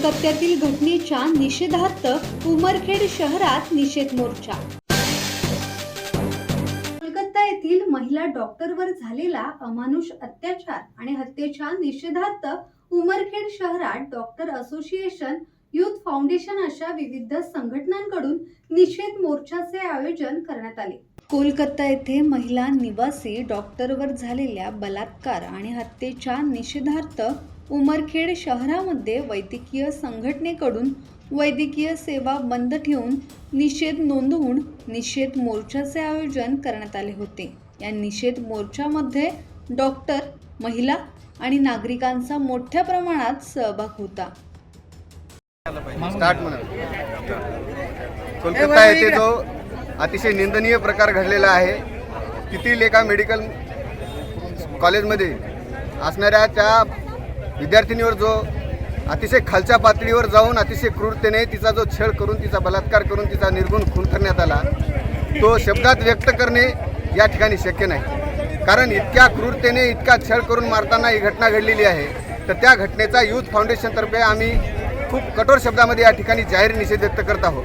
कोलकात्यातील घटनेच्या निषेधार्थ उमरखेड शहरात निषेध मोर्चा. कोलकाता येथील महिला डॉक्टरवर झालेला अमानुष अत्याचार आणि हत्येच्या निषेधार्थ उमरखेड शहरात डॉक्टर असोसिएशन युथ फाउंडेशन अशा विविध संघटनांकडून निषेध मोर्चाचे आयोजन करण्यात आले. कोलकाता येथे महिला निवासी डॉक्टरवर झालेल्या बलात्कार आणि हत्येच्या निषेधार्थ उमरखेड शहरामध्ये वैद्यकीय संघटनेकडून वैद्यकीय सेवा बंद ठेवून निषेध नोंदवून निषेध मोर्चाचे आयोजन करण्यात आले होते. या निषेध मोर्चामध्ये डॉक्टर महिला आणि नागरिकांचा मोठ्या प्रमाणात सहभाग होता. स्टार्ट कोलकाता येथे जो अतिशय निंदनीय प्रकार घडलेला आहे तिथील एका मेडिकल कॉलेजमध्ये असणाऱ्या त्या विद्यार्थिनीवर जो अतिशय खालच्या पातळीवर जाऊन अतिशय क्रूरतेने तिचा जो छळ करून तिचा बलात्कार करून तिचा निर्गुण खून करण्यात आला तो शब्दात व्यक्त करणे या ठिकाणी शक्य नाही. कारण इतक्या क्रूरतेने इतका छळ करून मारताना ही घटना घडलेली आहे. तर त्या घटनेचा युथ फाउंडेशनतर्फे आम्ही खूप कठोर शब्दामध्ये या ठिकाणी जाहीर निषेध व्यक्त करत आहोत.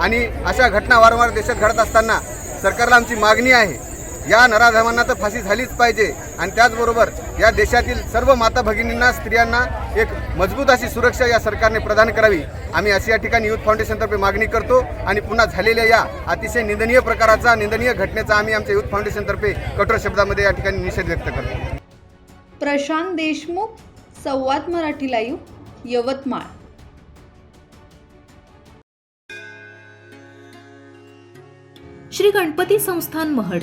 आणि अशा घटना वारंवार देशात घडत असताना सरकारला आमची मागणी आहे या नराधमांना तर फाशी झालीच पाहिजे. आणि त्याचबरोबर या देशातील सर्व माता भगिनींना स्त्रियांना एक मजबूत अशी सुरक्षा या सरकारने प्रदान करावी. आम्ही अशी या ठिकाणी युथ फाउंडेशनतर्फे मागणी करतो. आणि पुन्हा झालेल्या या अतिशय निंदनीय प्रकाराचा निंदनीय घटनेचा आम्ही आमच्या युथ फाउंडेशनतर्फे कठोर शब्दामध्ये या ठिकाणी निषेध व्यक्त करतो. प्रशांत देशमुख संवाद मराठी लाईव्ह यवतमाळ. श्री गणपती संस्थान महड.